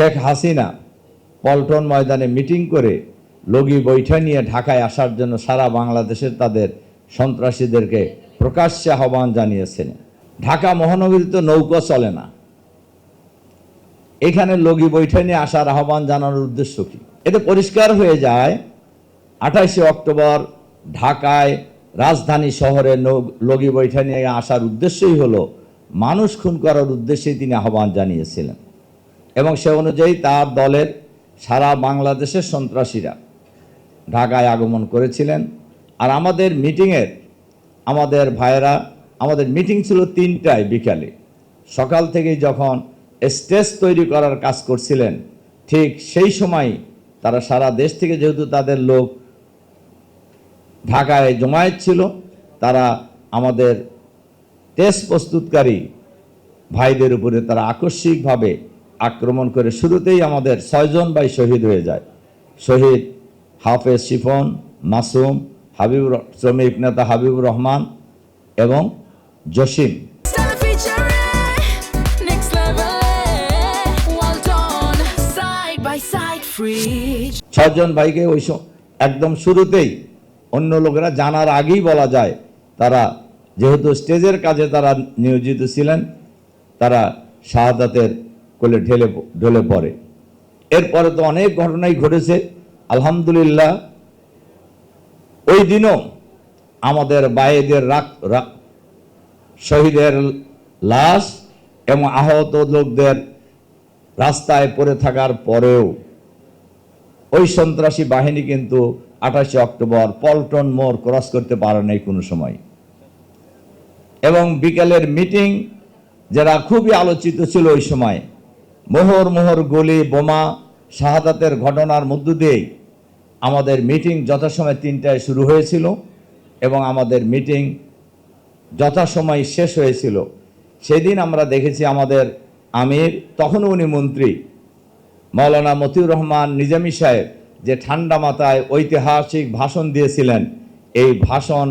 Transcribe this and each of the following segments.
শেখ হাসিনা পল্টন ময়দানে মিটিং করে লগি বৈঠা নিয়ে ঢাকায় আসার জন্য সারা বাংলাদেশের তাদের সন্ত্রাসীদেরকে প্রকাশ্যে আহ্বান জানিয়েছেন। ঢাকা মহানগরী তো নৌকা চলে না। এখানে লগি বৈঠা নিয়ে আসার আহ্বান জানানোর উদ্দেশ্য কি? এতে পরিষ্কার হয়ে যায়, আঠাশে অক্টোবর ঢাকায় রাজধানী শহরে লগি বৈঠা নিয়ে আসার উদ্দেশ্যই হলো মানুষ খুন করার উদ্দেশ্যেই তিনি আহ্বান জানিয়েছিলেন। এবং সে অনুযায়ী তার দলের সারা বাংলাদেশের সন্ত্রাসীরা ঢাকায় আগমন করেছিলেন। আর আমাদের মিটিংয়ের আমাদের ভাইয়েরা, আমাদের মিটিং ছিল তিনটায় বিকালে। সকাল থেকেই যখন স্টেজ তৈরি করার কাজ করছিলেন, ঠিক সেই সময় তারা সারা দেশ থেকে যেহেতু তাদের লোক ঢাকায় জমায়েত ছিল, তারা আমাদের টেস্ট প্রস্তুতকারী ভাইদের উপরে তারা আকস্মিকভাবে আক্রমণ করে শুরুতেই আমাদের ছয়জন ভাই শহীদ হয়ে যায় শহীদ হাফেজ শিফন, মাসুম, হাবিবুর শ্রমিক নেতা হাবিবুর রহমান এবং জসিম. ছয়জন ভাইকে ওই একদম শুরুতেই অন্য লোকেরা জানার আগেই বলা যায়, তারা যেহেতু স্টেজের কাজে তারা নিয়োজিত ছিলেন, তারা শাহাদাতের কোলে ঢেলে ঢলে পড়ে। এরপরে তো অনেক ঘটনাই ঘটেছে, আলহামদুলিল্লাহ। ওই দিনও আমাদের বাইদের রাখ রা- শহীদের লাশ এবং আহত লোকদের রাস্তায় পড়ে থাকার পরেও ওই সন্ত্রাসী বাহিনী কিন্তু আঠাশে অক্টোবর পল্টন মোড় ক্রস করতে পারে নাই কোনো সময়। এবং বিকেলের মিটিং, যারা খুবই আলোচিত ছিল ওই সময় মোহর মোহর গুলি বোমা শাহাদাতের ঘটনার মধ্য দিয়েই আমাদের মিটিং যথাসময় তিনটায় শুরু হয়েছিল এবং আমাদের মিটিং যথাসময় শেষ হয়েছিল। সেদিন আমরা দেখেছি আমাদের আমির, তখনও উনি মন্ত্রী, মৌলানা মতিউর রহমান নিজামী সাহেব, যে ঠান্ডা মাথায় ঐতিহাসিক ভাষণ দিয়েছিলেন। এই ভাষণ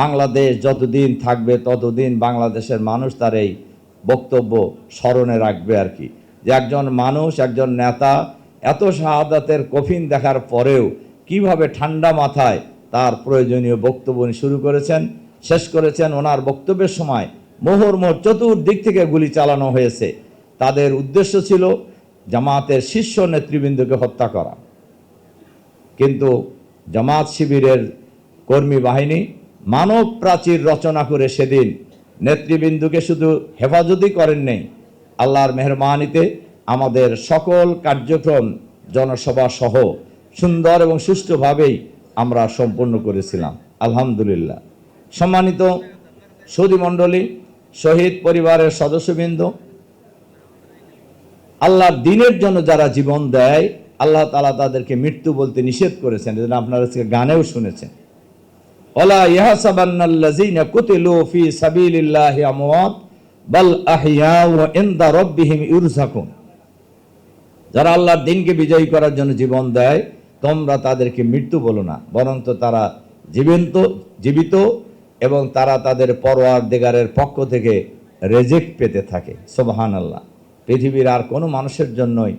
বাংলাদেশ যতদিন থাকবে ততদিন বাংলাদেশের মানুষ তার এই বক্তব্য স্মরণে রাখবে আর কি। যে একজন মানুষ, একজন নেতা এত শাহাদাতের কফিন দেখার পরেও কীভাবে ঠান্ডা মাথায় তার প্রয়োজনীয় বক্তব্য শুরু করেছেন, শেষ করেছেন, ওনার বক্তব্যের সময় মোহর মোহর চতুর্দিক থেকে গুলি চালানো হয়েছে। তাদের উদ্দেশ্য ছিল জামাতের শীর্ষ নেতৃবৃন্দকে হত্যা করা। কিন্তু জামাত শিবিরের কর্মী বাহিনী মানব প্রাচীর রচনা করে সেদিন নেতৃবৃন্দকে শুধু হেফাজতই করেন নেই আল্লাহর মেহরবানিতে আমাদের সকল কার্যক্রম জনসভা সহ সুন্দর এবং সুষ্ঠুভাবেই আমরা সম্পন্ন করেছিলাম। আলহামদুলিল্লাহ। সম্মানিত সৌদি মণ্ডলী, শহীদ পরিবারের সদস্যবৃন্দ, আল্লাহর দিনের জন্য যারা জীবন দেয়, আল্লাহ তালা তাদেরকে মৃত্যু বলতে নিষেধ করেছেন। যেটা আপনারা গানেও শুনেছেন। ওলা ইয়াহসাবান্নাল্লাযীনা কুতিলু ফি সাবিলিল্লাহি আমওয়াত যারা আল্লাহর দিনকে বিজয়ী করার জন্য জীবন দেয়, তোমরা তাদেরকে মৃত্যু বলো না বরং তারা জীবন্ত, জীবিত এবং তারা তাদের পরোয়ার দেগারের পক্ষ থেকে রেজেক্ট পেতে থাকে। সোবাহান আল্লাহ পৃথিবীর আর কোনো মানুষের জন্যই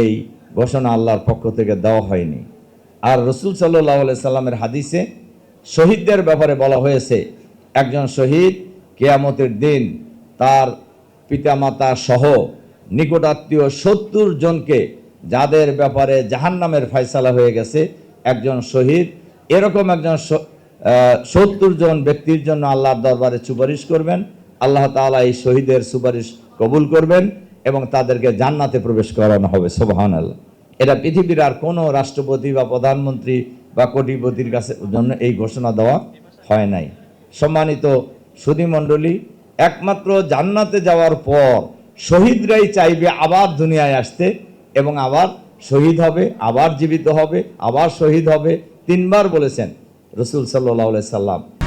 এই ঘোষণা আল্লাহর পক্ষ থেকে দেওয়া হয়নি। আর রসুল সাল্লাহ সাল্লামের হাদিসে শহীদদের ব্যাপারে বলা হয়েছে, একজন শহীদ কেয়ামতের দিন তার পিতামাতা সহ নিকটাত্মীয় সত্তর জনকে যাদের ব্যাপারে জাহান্নামের ফয়সালা হয়ে গেছে, একজন শহীদ, এরকম একজন সত্তর জন ব্যক্তির জন্য আল্লাহর দরবারে সুপারিশ করবেন, আল্লাহ তাআলা এই শহীদের সুপারিশ কবুল করবেন এবং তাদেরকে জান্নাতে প্রবেশ করানো হবে সোবাহান আল্লাহ এটা পৃথিবীর আর কোনো রাষ্ট্রপতি বা প্রধানমন্ত্রী বা কোটিপতির কাছে জন্য এই ঘোষণা দেওয়া হয় নাই। সম্মানিত সুধীমণ্ডলী একমাত্র জান্নাতে যাওয়ার পর শহীদরাই চাইবে আবার দুনিয়ায় আসতে এবং আবার শহীদ হবে, আবার জীবিত হবে, আবার শহীদ হবে। তিনবার বলেছেন রসুল সাল্লাহ সাল্লাম।